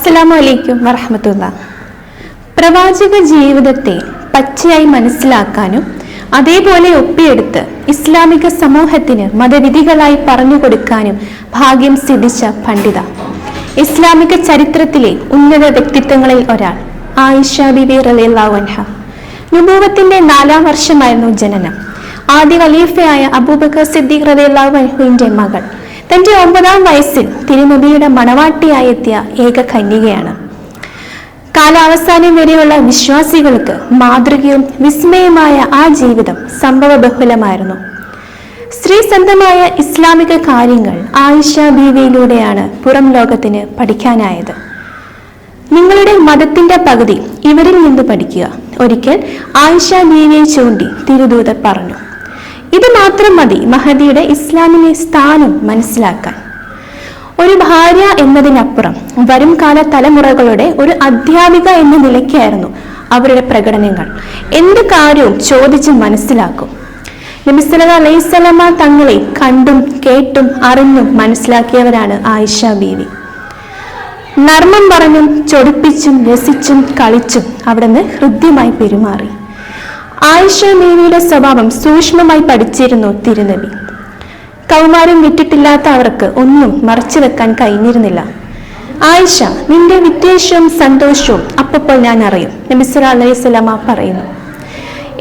അസ്സലാമു അലൈക്കും വറഹമത്തുള്ള. പ്രവാചക ജീവിതത്തെ പച്ചയായി മനസ്സിലാക്കാനും അതേപോലെ ഒപ്പിയെടുത്ത് ഇസ്ലാമിക സമൂഹത്തിന് മതവിധികളായി പറഞ്ഞു കൊടുക്കാനും ഭാഗ്യം സിദ്ധിച്ച പണ്ഡിത. ഇസ്ലാമിക ചരിത്രത്തിലെ ഉന്നത വ്യക്തിത്വങ്ങളിൽ ഒരാൾ ആയിഷ ബിബി അൻഹ. നുബൂവത്തിന്റെ നാലാം വർഷമായിരുന്നു ജനനം. ആദ്യ ഖലീഫയായ അബൂബക്കർ സിദ്ദീഖ് റളിയല്ലാഹു അൻഹുവിന്റെ മകൾ. തന്റെ ഒമ്പതാം വയസ്സിൽ തിരുനബിയുടെ മണവാട്ടിയായെത്തിയ ഏക കന്യകയാണ്. കാലാവസാനം വരെയുള്ള വിശ്വാസികൾക്ക് മാതൃകയും വിസ്മയമായ ആ ജീവിതം സംഭവബഹുലമായിരുന്നു. സ്ത്രീസന്ധമായ ഇസ്ലാമിക കാര്യങ്ങൾ ആയിഷ ബീവിയിലൂടെയാണ് പുറം ലോകത്തിന് പഠിക്കാനായത്. നിങ്ങളുടെ മതത്തിന്റെ പകുതി ഇവരിൽ നിന്ന് പഠിക്കുക. ഒരിക്കൽ ആയിഷ ബീവിയെ ചൂണ്ടി തിരുദൂതർ പറഞ്ഞു ഇത് മാത്രം മതി മഹദിയുടെ ഇസ്ലാമിലെ സ്ഥാനം മനസ്സിലാക്കാൻ. ഒരു ഭാര്യ എന്നതിനപ്പുറം വരും കാല തലമുറകളുടെ ഒരു അധ്യാപിക എന്ന നിലയ്ക്കായിരുന്നു അവരുടെ പ്രകടനങ്ങൾ. എന്ത് കാര്യവും ചോദിച്ച് മനസ്സിലാക്കും. നബിസ്വല അലൈസലമ തങ്ങളെ കണ്ടും കേട്ടും അറിഞ്ഞും മനസ്സിലാക്കിയവരാണ് ആയിഷ ബീവി. നർമ്മം പറഞ്ഞും ചൊടിപ്പിച്ചും രസിച്ചും കളിച്ചും അവിടുന്ന് ഹൃദ്യമായി പെരുമാറി. ആയിഷ ബീവിയുടെ സ്വഭാവം സൂക്ഷ്മമായി പഠിച്ചിരുന്നു തിരുനബി. കൗമാരം വിട്ടിട്ടില്ലാത്ത അവർക്ക് ഒന്നും മറച്ചു വെക്കാൻ കഴിഞ്ഞിരുന്നില്ല. ആയിഷ നിന്റെ വിദ്വേഷവും സന്തോഷവും അപ്പപ്പോൾ ഞാൻ അറിയും നബിസ്വല അലൈഹി സ്വലാമ പറയുന്നു.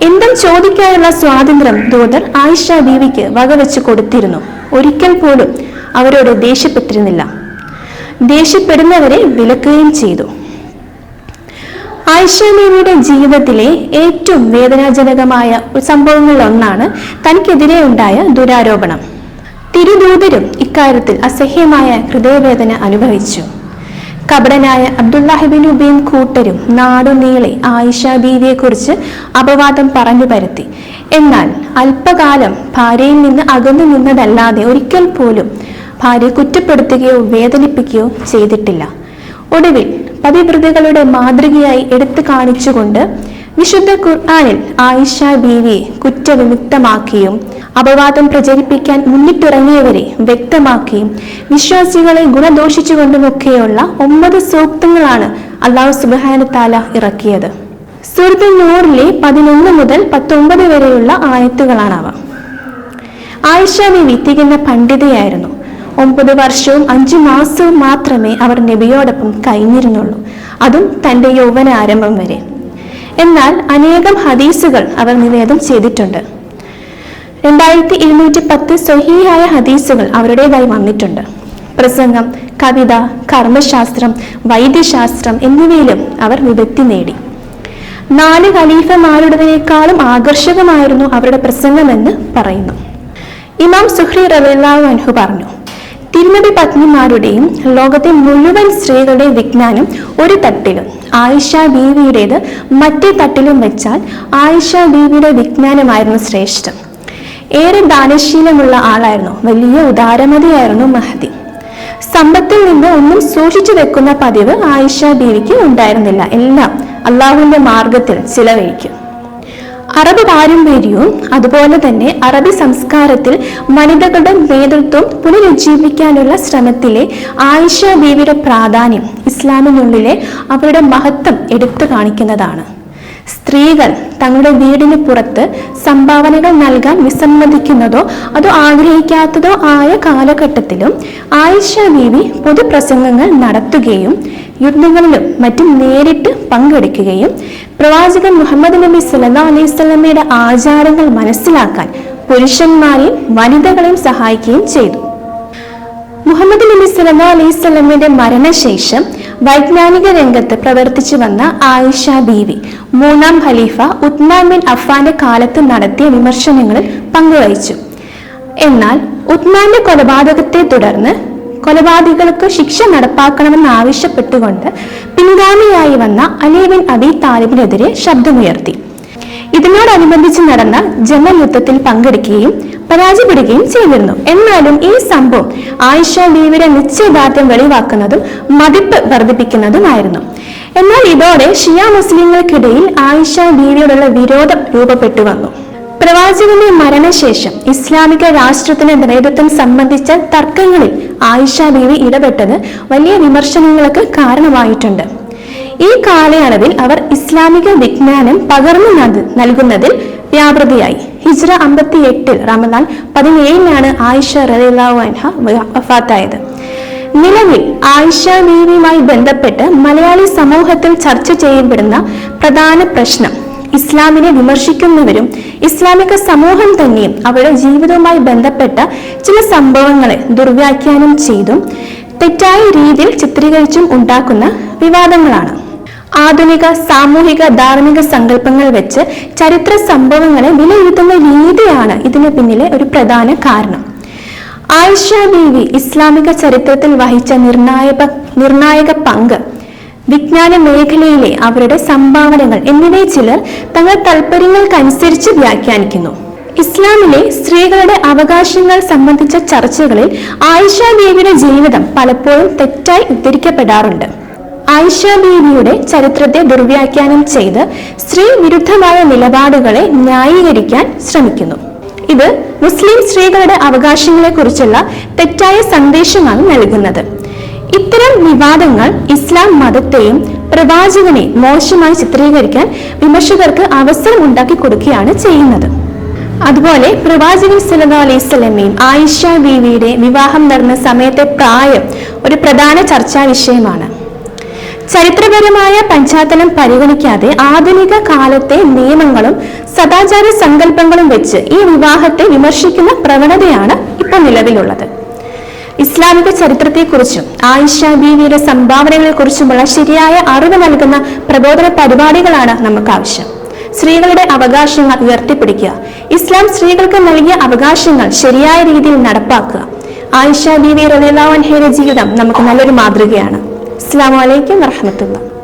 എന്തും ചോദിക്കാനുള്ള സ്വാതന്ത്ര്യം ദൂതർ ആയിഷ ബീവിക്ക് വകവെച്ച് കൊടുത്തിരുന്നു. ഒരിക്കൽ പോലും അവരോട് ദേഷ്യപ്പെട്ടിരുന്നില്ല. ദേഷ്യപ്പെടുന്നവരെ വിലക്കുകയും ചെയ്തു. ആയിഷ ജീവിതത്തിലെ ഏറ്റവും വേദനാജനകമായ സംഭവങ്ങളിൽ ഒന്നാണ് തനിക്കെതിരെ ഉണ്ടായ ദുരാരോപണം. തിരുദൂതരും ഇക്കാര്യത്തിൽ അസഹ്യമായ ഹൃദയവേദന അനുഭവിച്ചു. കപടനായ അബ്ദുല്ലാഹിബിൻ ഉബയും കൂട്ടരും നാടുനീളെ ആയിഷ ബീവിയെക്കുറിച്ച് അപവാദം പറഞ്ഞു പരത്തി. എന്നാൽ അല്പകാലം ഭാര്യയിൽ നിന്ന് അകന്നു നിന്നതല്ലാതെ ഒരിക്കൽ പോലും ഭാര്യയെ കുറ്റപ്പെടുത്തുകയോ വേദനിപ്പിക്കുകയോ ചെയ്തിട്ടില്ല. ഒടുവിൽ പതിവ്രതകളുടെ മാതൃകയായി എടുത്തു കാണിച്ചുകൊണ്ട് വിശുദ്ധ ഖുർആാനിൽ ആയിഷ ബീവിയെ കുറ്റവിമുക്തമാക്കിയും അപവാദം പ്രചരിപ്പിക്കാൻ മുന്നിട്ടിറങ്ങിയവരെ വ്യക്തമാക്കിയും വിശ്വാസികളെ ഗുണദോഷിച്ചുകൊണ്ടുമൊക്കെയുള്ള ഒമ്പത് സൂക്തങ്ങളാണ് അള്ളാഹു സുബാന താല ഇറക്കിയത്. സുഹൃത്തു നൂറിലെ പതിനൊന്ന് മുതൽ പത്തൊമ്പത് വരെയുള്ള ആയത്തുകളാണവ. ആയിഷ ബീവി തികഞ്ഞ പണ്ഡിതയായിരുന്നു. ഒമ്പത് വർഷവും അഞ്ചു മാസവും മാത്രമേ അവർ നബിയോടൊപ്പം കഴിഞ്ഞിരുന്നുള്ളൂ. അതും തന്റെ യൗവന ആരംഭം വരെ. എന്നാൽ അനേകം ഹദീസുകൾ അവർ നിവേദം ചെയ്തിട്ടുണ്ട്. രണ്ടായിരത്തി ഇരുന്നൂറ്റി പത്ത് സ്വഹീയായ ഹദീസുകൾ അവരുടേതായി വന്നിട്ടുണ്ട്. പ്രസംഗം കവിത കർമ്മശാസ്ത്രം വൈദ്യശാസ്ത്രം എന്നിവയിലും അവർ വിഭക്തി നേടി. നാല് ഖലീഫമാരുടേതിനേക്കാളും ആകർഷകമായിരുന്നു അവരുടെ പ്രസംഗമെന്ന് പറയുന്നു. ഇമാം സുഹ്രി റബിള്ളാഹു പറഞ്ഞു തിരുനബി പത്നിമാരുടെയും ലോകത്തെ മുഴുവൻ സ്ത്രീകളുടെയും വിജ്ഞാനം ഒരു തട്ടിലും. ആയിഷ ബീവിയുടേത് മറ്റേ തട്ടിലും വെച്ചാൽ ആയിഷ ബീവിയുടെ വിജ്ഞാനമായിരുന്നു ശ്രേഷ്ഠം. ഏറെ ദാനശീലമുള്ള ആളായിരുന്നു. വലിയ ഉദാരമതിയായിരുന്നു മഹദി സമ്പത്തിൽ നിന്ന് ഒന്നും സൂക്ഷിച്ചു വെക്കുന്ന പതിവ് ആയിഷ ബീവിക്ക് ഉണ്ടായിരുന്നില്ല. എല്ലാം അള്ളാഹുവിന്റെ മാർഗത്തിൽ ചിലവഴിക്കും. അറബ് പാരമ്പര്യവും അതുപോലെ തന്നെ അറബി സംസ്കാരത്തിൽ വനിതകളുടെ നേതൃത്വം പുനരുജ്ജീവിക്കാനുള്ള ശ്രമത്തിലെ ആയിഷ ബീവിയുടെ പ്രാധാന്യം ഇസ്ലാമിനുള്ളിലെ അവരുടെ മഹത്വം എടുത്തു കാണിക്കുന്നതാണ്. സ്ത്രീകൾ തങ്ങളുടെ വീടിന് പുറത്ത് സംഭാവനകൾ നൽകാൻ വിസമ്മതിക്കുന്നതോ അതോ ആഗ്രഹിക്കാത്തതോ ആയ കാലഘട്ടത്തിലും ആയിഷ ബീവി പൊതുപ്രസംഗങ്ങൾ നടത്തുകയും യുദ്ധങ്ങളിലും മറ്റും നേരിട്ട് പങ്കെടുക്കുകയും പ്രവാചകൻ മുഹമ്മദ് നബി സല്ലാ അലൈഹി സ്വലമയുടെ ആചാരങ്ങൾ മനസ്സിലാക്കാൻ പുരുഷന്മാരെയും വനിതകളെയും സഹായിക്കുകയും ചെയ്തു. മുഹമ്മദ് നബി സല്ലാ അലൈഹി സ്വലമയുടെ മരണശേഷം വൈജ്ഞാനിക രംഗത്ത് പ്രവർത്തിച്ചു വന്ന ആയിഷ ബീവി മൂന്നാം ഖലീഫ ഉത്മാൻ ബിൻ അഫാന്റെ കാലത്ത് നടത്തിയ വിമർശനങ്ങളിൽ പങ്കുവഹിച്ചു. എന്നാൽ ഉത്മാന്റെ കൊലപാതകത്തെ തുടർന്ന് കൊലപാതകൾക്ക് ശിക്ഷ നടപ്പാക്കണമെന്ന് ആവശ്യപ്പെട്ടുകൊണ്ട് പിൻഗാമിയായി വന്ന അലി ബിൻ അബി താലിബിനെതിരെ ശബ്ദമുയർത്തി. ഇതിനോടനുബന്ധിച്ച് നടന്ന ജമൽ യുദ്ധത്തിൽ പങ്കെടുക്കുകയും പരാജയപ്പെടുകയും ചെയ്തിരുന്നു. എന്നാലും ഈ സംഭവം ആയിഷ ബീവിയുടെ നിശ്ചയദാർഢ്യം വെളിവാക്കുന്നതും മതിപ്പ് വർദ്ധിപ്പിക്കുന്നതുമായിരുന്നു. എന്നാൽ ഇതോടെ ഷിയ മുസ്ലിങ്ങൾക്കിടയിൽ ആയിഷ ബീവിയോടുള്ള വിരോധം രൂപപ്പെട്ടു വന്നു. പ്രവാചകന്റെ മരണശേഷം ഇസ്ലാമിക രാഷ്ട്രത്തിന് നേതൃത്വം സംബന്ധിച്ച തർക്കങ്ങളിൽ ആയിഷ ബീവി ഇടപെട്ടത് വലിയ വിമർശനങ്ങൾക്ക് കാരണമായിട്ടുണ്ട്. ഈ കാലയളവിൽ അവർ ഇസ്ലാമിക വിജ്ഞാനം പകർന്നു നൽ- നൽകുന്നതിൽ വ്യാപൃതിയായി. ഹിജ്ര അമ്പത്തി എട്ടിൽ റമദാൻ പതിനേഴിനാണ് ആയിഷ റഫാത്തായത് വഫാത്തായത്. നിലവിൽ ആയിഷ ബീവിയുമായി ബന്ധപ്പെട്ട് മലയാളി സമൂഹത്തിൽ ചർച്ച ചെയ്യപ്പെടുന്ന പ്രധാന പ്രശ്നം ഇസ്ലാമിനെ വിമർശിക്കുന്നവരും ഇസ്ലാമിക സമൂഹം തന്നെയും അവരുടെ ജീവിതവുമായി ബന്ധപ്പെട്ട ചില സംഭവങ്ങളെ ദുർവ്യാഖ്യാനം ചെയ്തും തെറ്റായ രീതിയിൽ ചിത്രീകരിച്ചും ഉണ്ടാക്കുന്ന വിവാദങ്ങളാണ്. ആധുനിക സാമൂഹിക ധാർമ്മിക സങ്കല്പങ്ങൾ വെച്ച് ചരിത്ര സംഭവങ്ങളെ വിലയിരുത്തുന്ന രീതിയാണ് ഇതിന് പിന്നിലെ ഒരു പ്രധാന കാരണം. ആയിഷ ബീവി ഇസ്ലാമിക ചരിത്രത്തിൽ വഹിച്ച നിർണായക നിർണായക പങ്ക് വിജ്ഞാന മേഖലയിലെ അവരുടെ സംഭാവനകൾ എന്നിവയെ ചിലർ തങ്ങൾ താല്പര്യങ്ങൾക്കനുസരിച്ച് വ്യാഖ്യാനിക്കുന്നു. ഇസ്ലാമിലെ സ്ത്രീകളുടെ അവകാശങ്ങൾ സംബന്ധിച്ച ചർച്ചകളിൽ ആയിഷ ബീവിയുടെ ജീവിതം പലപ്പോഴും തെറ്റായി ഉദ്ധരിക്കപ്പെടാറുണ്ട്. ആയിഷ ബീവിയുടെ ചരിത്രത്തെ ദുർവ്യാഖ്യാനം ചെയ്ത് സ്ത്രീ വിരുദ്ധമായ നിലപാടുകളെ ന്യായീകരിക്കാൻ ശ്രമിക്കുന്നു. ഇത് മുസ്ലിം സ്ത്രീകളുടെ അവകാശങ്ങളെക്കുറിച്ചുള്ള തെറ്റായ സന്ദേശമാണ് നൽകുന്നത്. ഇത്തരം വിവാദങ്ങൾ ഇസ്ലാം മതത്തെയും പ്രവാചകനെ മോശമായി ചിത്രീകരിക്കാൻ വിമർശകർക്ക് അവസരം ഉണ്ടാക്കി കൊടുക്കുകയാണ് ചെയ്യുന്നത്. അതുപോലെ പ്രവാചകൻ സല്ലല്ലാഹു അലൈഹി സ്വലമയും ആയിഷ ബീവിയുടെ വിവാഹം നടന്ന സമയത്തെ പ്രായം ഒരു പ്രധാന ചർച്ചാ വിഷയമാണ്. ചരിത്രപരമായ പശ്ചാത്തലം പരിഗണിക്കാതെ ആധുനിക കാലത്തെ നിയമങ്ങളും സദാചാര സങ്കല്പങ്ങളും വെച്ച് ഈ വിവാഹത്തെ വിമർശിക്കുന്ന പ്രവണതയാണ് ഇപ്പോൾ നിലവിലുള്ളത്. ഇസ്ലാമിക ചരിത്രത്തെക്കുറിച്ചും ആയിഷ ബീവിയുടെ സംഭാവനകളെക്കുറിച്ചുമുള്ള ശരിയായ അറിവ് നൽകുന്ന പ്രബോധന പരിപാടികളാണ് നമുക്ക് ആവശ്യം സ്ത്രീകളുടെ അവകാശങ്ങൾ ഉയർത്തിപ്പിടിക്കുക. ഇസ്ലാം സ്ത്രീകൾക്ക് നൽകിയ അവകാശങ്ങൾ ശരിയായ രീതിയിൽ നടപ്പാക്കുക. ആയിഷ ബീവി റലിലാവൻഹയുടെ ജീവിതം നമുക്ക് നല്ലൊരു മാതൃകയാണ്. അസ്സാം വലൈക്കും വറഹമത്തുള്ള